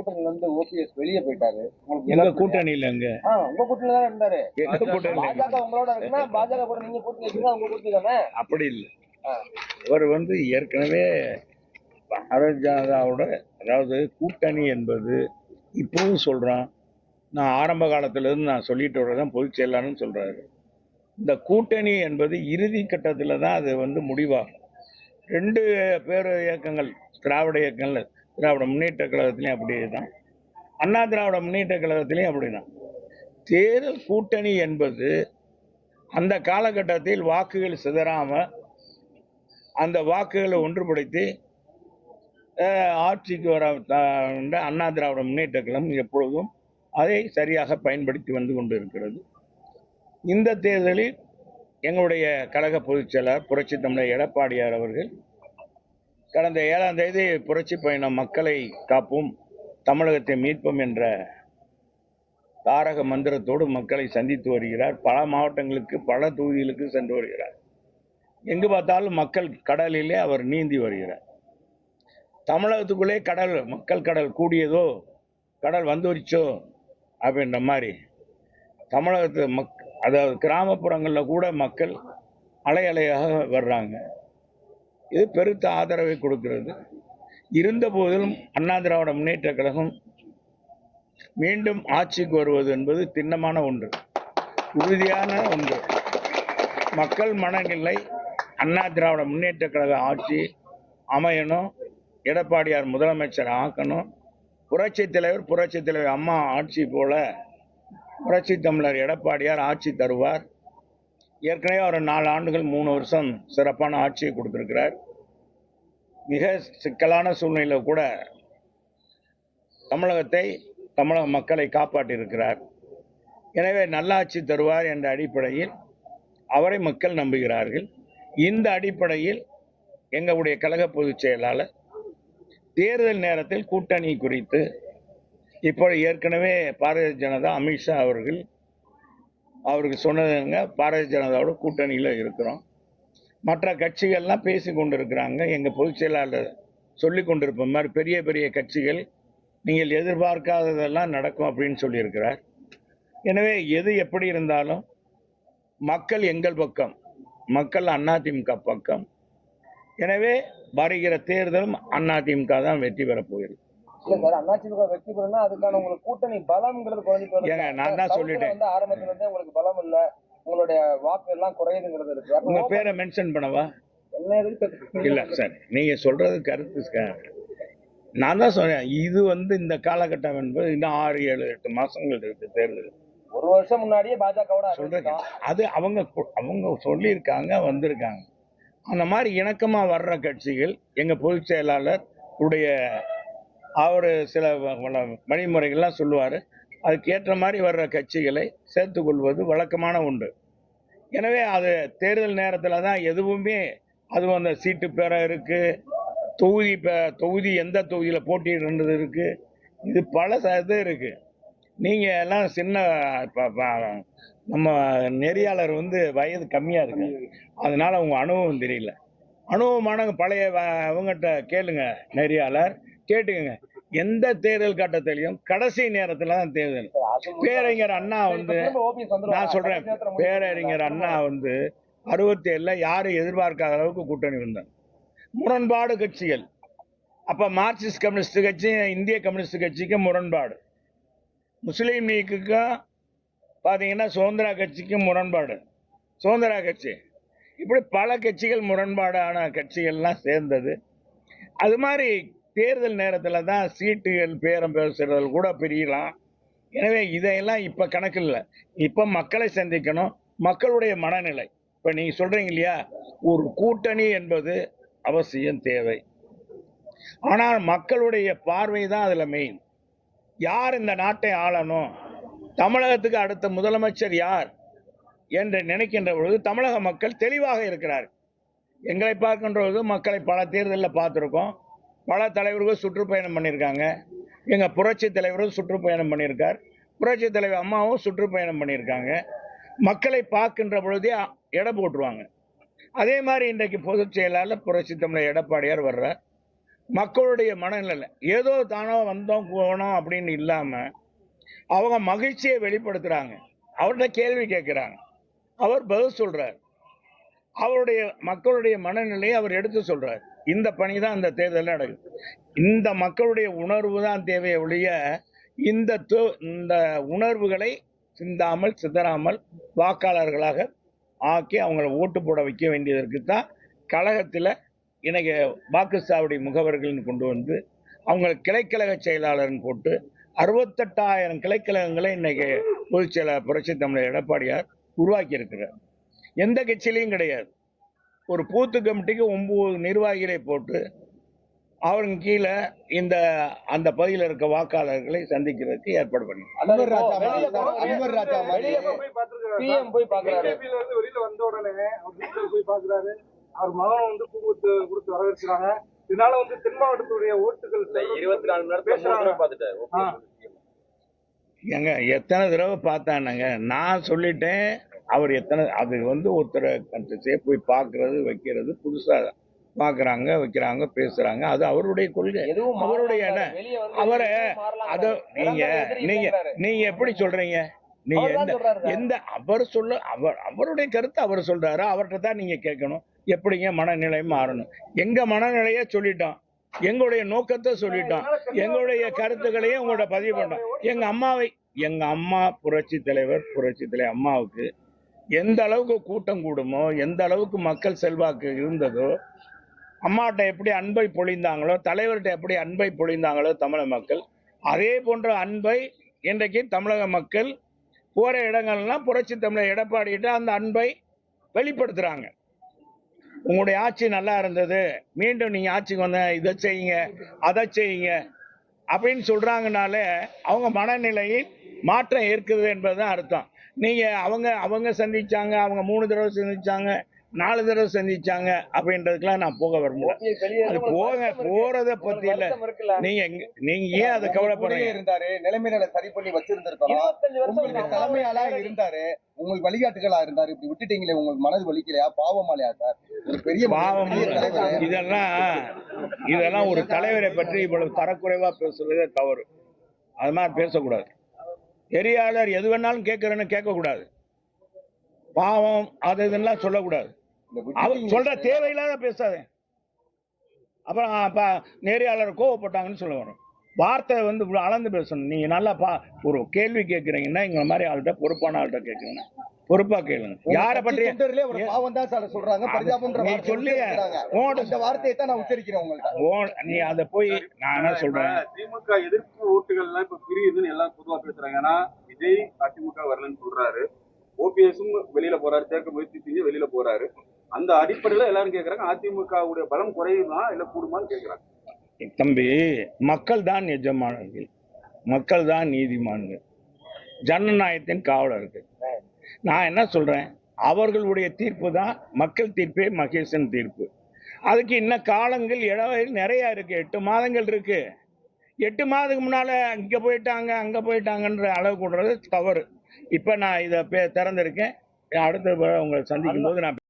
கூட்டணியில இருந்து ஓபிஎஸ் வெளியே போயிட்டாரு. உங்களுக்கு? கூட்டணியில எங்க உங்க கூட்டணியில தான் இருந்தாரு? பாஜக உங்களோட இருக்குன்னா பாஜக கூட நீங்க கூட்டணி வச்சீங்கன்னா உங்க கூட்டணி தானே? அப்படி இல்லை. அவர் வந்து ஏற்கனவே பாரதிய ஜனதாவோட அதாவது கூட்டணி என்பது இப்பவும் சொல்றான். நான் ஆரம்ப காலத்துல இருந்து நான் சொல்லிட்டு வரதான் பொதுச் செயலாளர்னு சொல்றாரு. இந்த கூட்டணி என்பது இறுதி கட்டத்துல தான் அது வந்து முடிவாகும். ரெண்டு பேர் இயக்கங்கள் திராவிட இயக்கங்கள் திராவிட முன்னேற்ற கழகத்திலையும் அப்படியே தான் அண்ணா திராவிட முன்னேற்ற கழகத்திலையும் அப்படிதான். தேர்தல் கூட்டணி என்பது அந்த காலகட்டத்தில் வாக்குகள் சிதறாமல் அந்த வாக்குகளை ஒன்றுபடுத்தி ஆட்சிக்கு வர அண்ணா திராவிட முன்னேற்ற கழகம் எப்பொழுதும் அதை சரியாக பயன்படுத்தி வந்து கொண்டு இருக்கிறது இந்த தேர்தலில் எங்களுடைய கழக பொதுச் புரட்சி தமிழர் எடப்பாடியார் அவர்கள் கடந்த ஏழாம் தேதி புரட்சி பயணம் மக்களை காப்போம் தமிழகத்தை மீட்போம் என்ற தாரக மந்திரத்தோடு மக்களை சந்தித்து வருகிறார். பல மாவட்டங்களுக்கு பல தொகுதிகளுக்கு சென்று வருகிறார். எங்கு பார்த்தாலும் மக்கள் கடலிலே அவர் நீந்தி வருகிறார். தமிழகத்துக்குள்ளே கடல் மக்கள் கடல் கூடியதோ கடல் வந்துருச்சோ அப்படின்ற மாதிரி தமிழகத்து மக் அதாவது கிராமப்புறங்களில் கூட மக்கள் அலை அலையாக வர்றாங்க. இது பெருத்த ஆதரவை கொடுக்கிறது. இருந்த போதிலும் அண்ணா திராவிட முன்னேற்ற கழகம் மீண்டும் ஆட்சிக்கு வருவது என்பது திண்ணமான ஒன்று உறுதியான ஒன்று. மக்கள் மனநிலை அண்ணா திராவிட முன்னேற்ற கழக ஆட்சி அமையணும் எடப்பாடியார் முதலமைச்சர் ஆக்கணும். புரட்சி தலைவர் புரட்சி தலைவர் அம்மா ஆட்சி போல புரட்சி தமிழர் எடப்பாடியார் ஆட்சி தருவார். ஏற்கனவே ஒரு நாலு ஆண்டுகள் மூணு வருஷம் சிறப்பான ஆட்சியை கொடுத்துருக்கிறார். மிக சிக்கலான சூழ்நிலையில் கூட தமிழகத்தை தமிழக மக்களை காப்பாற்றியிருக்கிறார். எனவே நல்லாட்சி தருவார் என்ற அடிப்படையில் அவரை மக்கள் நம்புகிறார்கள். இந்த அடிப்படையில் எங்களுடைய கழக பொதுச் செயலாளர் தேர்தல் நேரத்தில் கூட்டணி குறித்து இப்போ ஏற்கனவே பாரதிய ஜனதா அமித்ஷா அவர்கள் அவருக்கு சொன்னதுங்க பாரதிய ஜனதாவோட கூட்டணியில் இருக்கிறோம். மற்ற கட்சிகள்லாம் பேசி கொண்டு இருக்கிறாங்க எங்கள் பொதுச் செயலாளர் சொல்லி கொண்டிருப்ப மாதிரி பெரிய பெரிய கட்சிகள் நீங்கள் எதிர்பார்க்காததெல்லாம் நடக்கும் அப்படின்னு சொல்லியிருக்கிறார். எனவே எது எப்படி இருந்தாலும் மக்கள் எங்கள் பக்கம் மக்கள் அதிமுக பக்கம். எனவே வருகிற தேர்தலும் அதிமுக தான் வெற்றி பெறப் இல்ல சார் அதிமுக வெற்றி பெறணும்னா அதுக்கான உங்களுக்கு கூட்டணி பலம்ங்கிறது. ஏங்க, நான் தான் சொல்லிட்டேன். வந்து ஆரம்பத்துல இருந்தே உங்களுக்கு பலம் இல்ல. உங்களுடைய வாக்கு எல்லாம் குறையுதுங்கிறது இருக்கு. உங்க பேரை மென்ஷன் பண்ணவா? என்ன எதுக்கு இல்ல சார். நீங்க சொல்றது கருத்து நான் தான் சொன்னேன் இது வந்து இந்த காலகட்டம் என்பது இன்னும் ஆறு ஏழு எட்டு மாசங்கள் இருக்கு தேர்தல். ஒரு வருஷம் முன்னாடியே பாஜகவோட சொல்றேன். அது அவங்க அவங்க சொல்லியிருக்காங்க வந்திருக்காங்க. அந்த மாதிரி இணக்கமா வர்ற கட்சிகள் எங்க பொதுச் செயலாளர் உடைய அவர் சில வழிமுறைகள்லாம் சொல்லுவார். அதுக்கு ஏற்ற மாதிரி வர்ற கட்சிகளை சேர்த்துக்கொள்வது வழக்கமான உண்டு எனவே அது தேர்தல் நேரத்தில் தான் எதுவுமே அதுவும் அந்த சீட்டு பேர இருக்கு தொகுதி தொகுதி எந்த தொகுதியில் போட்டியிடுறது இருக்கு இது பல இது இருக்கு. நீங்க எல்லாம் சின்ன நம்ம நெறியாளர் வந்து வயது கம்மியா இருக்கு அதனால உங்க அனுபவம் தெரியல. அனுபவமான பழைய அவங்ககிட்ட கேளுங்க நெறியாளர். கேட்டுக்கங்க. எந்த தேர்தல் கட்டத்திலையும் கடைசி நேரத்துல தான் தேர்தல். பேரறிஞர் அண்ணா வந்து. நான் சொல்றேன். பேரறிஞர் அண்ணா வந்து அறுபத்தி ஏழுல யாரும் எதிர்பார்க்காத அளவுக்கு கூட்டணி வந்தாங்க முரண்பாடு கட்சிகள். அப்ப மார்க்சிஸ்ட் கம்யூனிஸ்ட் கட்சி இந்திய கம்யூனிஸ்ட் கட்சிக்கு முரண்பாடு. முஸ்லீம் லீக்குக்கும் பாத்தீங்கன்னா சுதந்திரா கட்சிக்கும் முரண்பாடு. சுதந்திரா கட்சி. இப்படி பல கட்சிகள் முரண்பாடான கட்சிகள்லாம் சேர்ந்தது. அது மாதிரி தேர்தல் நேரத்தில் தான் சீட்டுகள் பேரம் பேசுறது கூட பிரியலாம். எனவே இதையெல்லாம் இப்போ கணக்கு இல்லை. இப்போ மக்களை சந்திக்கணும். மக்களுடைய மனநிலை. இப்போ நீங்கள் சொல்கிறீங்க இல்லையா? ஒரு கூட்டணி என்பது அவசியம் தேவை. ஆனால் மக்களுடைய பார்வை தான் அதில் மெயின் யார் இந்த நாட்டை ஆளணும்? தமிழகத்துக்கு அடுத்த முதலமைச்சர் யார்? என்று நினைக்கின்ற பொழுது தமிழக மக்கள் தெளிவாக இருக்கிறார் எங்களை பார்க்கின்ற பொழுது மக்களை பல தேர்தலில் பார்த்துருக்கோம். பல தலைவர்கள் சுற்றுப்பயணம் பண்ணியிருக்காங்க. எங்கள் புரட்சி தலைவரும் சுற்றுப்பயணம் பண்ணியிருக்கார். புரட்சி தலைவர் அம்மாவும் சுற்றுப்பயணம் பண்ணியிருக்காங்க. மக்களை பார்க்கின்ற பொழுதே எடை போட்டுருவாங்க. அதே மாதிரி இன்றைக்கு பொதுச் செயலாளர் புரட்சி தமிழர் எடப்பாடியார் வர்றார். மக்களுடைய மனநிலை ஏதோ தானோ வந்தோம் போனோம் அப்படின்னு இல்லாமல் அவங்க மகிழ்ச்சியை வெளிப்படுத்துகிறாங்க அவர்கிட்ட கேள்வி கேட்குறாங்க. அவர் பதில் சொல்கிறார் அவருடைய மக்களுடைய மனநிலையை அவர் எடுத்து சொல்றார். இந்த பணி தான் இந்த தேர்தலில் நடக்குது. இந்த மக்களுடைய உணர்வு தான் தேவையை ஒழிய இந்த இந்த உணர்வுகளை சிந்தாமல் சிதறாமல் வாக்காளர்களாக ஆக்கி அவங்கள ஓட்டு போட வைக்க வேண்டியதற்கு தான் கழகத்தில் இன்றைக்கி வாக்குச்சாவடி முகவர்கள்னு கொண்டு வந்து அவங்க கிளைக்கழக செயலாளர்னு போட்டு அறுபத்தெட்டாயிரம் கிளைக்கழகங்களை இன்றைக்கி பொதுச் செயலாளர் புரட்சி தமிழர் எடப்பாடியார் உருவாக்கி இருக்கிறார் எந்த கட்சியிலையும் கிடையாது. ஒரு பூத்து கமிட்டிக்கு ஒன்பது நிர்வாகிகளை போட்டு அவங்க கீழே இந்த அந்த பகுதியில் இருக்க வாக்காளர்களை சந்திக்கிறதுக்கு ஏற்பாடு பண்ணி. அன்வர் ராஜா அன்வர் ராஜா. பிஎம் போய் பாக்குறாரு வெளியில வந்த உடனே அவர் போய் பாக்குறாரு அவர் மகன் வந்து பூ கொடுத்து கொடுத்து வரவேற்கிறாங்க. இதனால வந்து தென் மாவட்டத்துடைய ஓட்டுகள் இருபத்தி நாலு மணி நேரத்துல மூணு தடவை பார்த்துட்டாரு. ஏங்க எத்தனை தடவை பார்த்தானுங்க? நான் சொல்லிட்டேன் அவர் எத்தனை அது வந்து ஒருத்தரை கண்டிச்சே போய் பார்க்கறது வைக்கிறது புதுசாக பார்க்குறாங்க வைக்கிறாங்க பேசுகிறாங்க அது அவருடைய கொள்கை. எதுவும் அவருடைய அவரை அதை நீங்க நிரந்தர எதிரி நீங்க இல்லைங்கிறாரு. நீங்க எப்படி சொல்றீங்க? நீங்க எந்த. எந்த அவர் சொல்ல அவர் அவருடைய கருத்தை அவர் சொல்றாரு? அவர்கிட்ட தான் நீங்க கேட்கணும். எப்படிங்க மனநிலை மாறணும்? எங்க மனநிலையை சொல்லிட்டோம். எங்களுடைய நோக்கத்தை சொல்லிட்டோம். எங்களுடைய கருத்துக்களையும் உங்களோட பதிவு பண்ணோம் எங்க அம்மாவை எங்க அம்மா புரட்சி தலைவர் புரட்சி தலைவர் அம்மாவுக்கு எந்த அளவுக்கு கூட்டம் கூடுமோ எந்த அளவுக்கு மக்கள் செல்வாக்கு இருந்ததோ அம்மாட்ட எப்படி அன்பை பொழிந்தாங்களோ தலைவர்கிட்ட எப்படி அன்பை பொழிந்தாங்களோ தமிழக மக்கள் அதே போன்ற அன்பை இன்றைக்கு தமிழக மக்கள் போகிற இடங்கள்லாம் புரட்சி தமிழர் எடப்பாடிகிட்ட அந்த அன்பை வெளிப்படுத்துகிறாங்க உங்களுடைய ஆட்சி நல்லா இருந்தது மீண்டும் நீங்கள் ஆட்சிக்கு வந்த இதை செய்யுங்க அதை செய்யுங்க அப்படின்னு சொல்கிறாங்கனாலே அவங்க மனநிலையின் மாற்றம் இருக்குது என்பதுதான் அர்த்தம். நீங்க அவங்க அவங்க சந்திச்சாங்க அவங்க மூணு தடவை சந்திச்சாங்க நாலு தடவை சந்திச்சாங்க அப்படின்றதுக்கெல்லாம் நான் போக விரும்பல அது போக. போறத பத்தி இல்ல. நீங்க நீங்க ஏன் அதை கவலைப்படுறீங்க? இருந்தாரு நிலைமைகளை சரி பண்ணி உங்க தலைமையாளா இருந்தாரு. உங்களுக்கு வழிகாட்டுகளா இருந்தாரு இப்படி விட்டுட்டீங்களே உங்களுக்கு மனது வலிக்கலையா? பாவமாலையா சார்? ஒரு பெரிய பாவம் இதெல்லாம் இதெல்லாம் ஒரு தலைவரை. பற்றி இவ்வளவு தரக்குறைவா பேசுறதே தவறு. அது மாதிரி பேசக்கூடாது. பெரியாளர் எது வேணாலும் கேட்கறேன்னு கேட்கக்கூடாது. பாவம் அது இதெல்லாம் சொல்லக்கூடாது. அவர் சொல்ற தேவையில்லாத பேசாதே. அப்புறம் அப்ப நெறியாளர் கோவப்பட்டாங்கன்னு சொல்ல வரும். வார்த்தை வந்து அளந்து பேசணும். நீங்க நல்லா பா ஒரு கேள்வி கேட்குறீங்கன்னா எங்களை மாதிரி ஆள்கிட்ட பொறுப்பான ஆள்கிட்ட கேட்குறீங்க பொறுப்பா கேளுங்க. யாரை பற்றி ஒரு பாவம் தான் சார் சொல்றாங்க. பரிதாபம்ன்ற நீ அந்த வார்த்தையை தான் நான் உச்சரிக்கிறேன் உங்கள்ட்ட ஓ நீ அதை போய் நான் என்ன சொல்றேன்? திமுக எதிர்ப்பு ஓட்டுகள்லாம் இப்ப பிரியுதுன்னு எல்லாம் பொதுவா பேசுறாங்க. விஜய் அதிமுக வரலன்னு சொல்றாரு. ஓபிஎஸும் வெளியில போறாரு. சேர்க்க முயற்சி செஞ்சு வெளியில போறாரு. அந்த அடிப்படையில எல்லாரும் கேக்குறாங்க. அதிமுகவுடைய பலம் குறையுமா இல்ல கூடுமான்னு கேக்குறாங்க. தம்பி மக்கள் தான் எஜமானர்கள். மக்கள் தான் நீதிமான்கள். ஜனநாயகத்தின் காவலர்கள். நான் என்ன சொல்றேன்? அவர்களுடைய தீர்ப்பு தான் மக்கள் தீர்ப்பே மகேசன் தீர்ப்பு. அதுக்கு இன்னும் காலங்கள் இடைவெளி நிறைய இருக்கு. எட்டு மாதங்கள் இருக்கு. எட்டு மாதத்துக்கு முன்னால இங்க போயிட்டாங்க அங்க போயிட்டாங்கன்ற அளவு கூடுறது தவறு. இப்ப நான் இதை திறந்திருக்கேன். அடுத்த உங்களை சந்திக்கும் போது நான்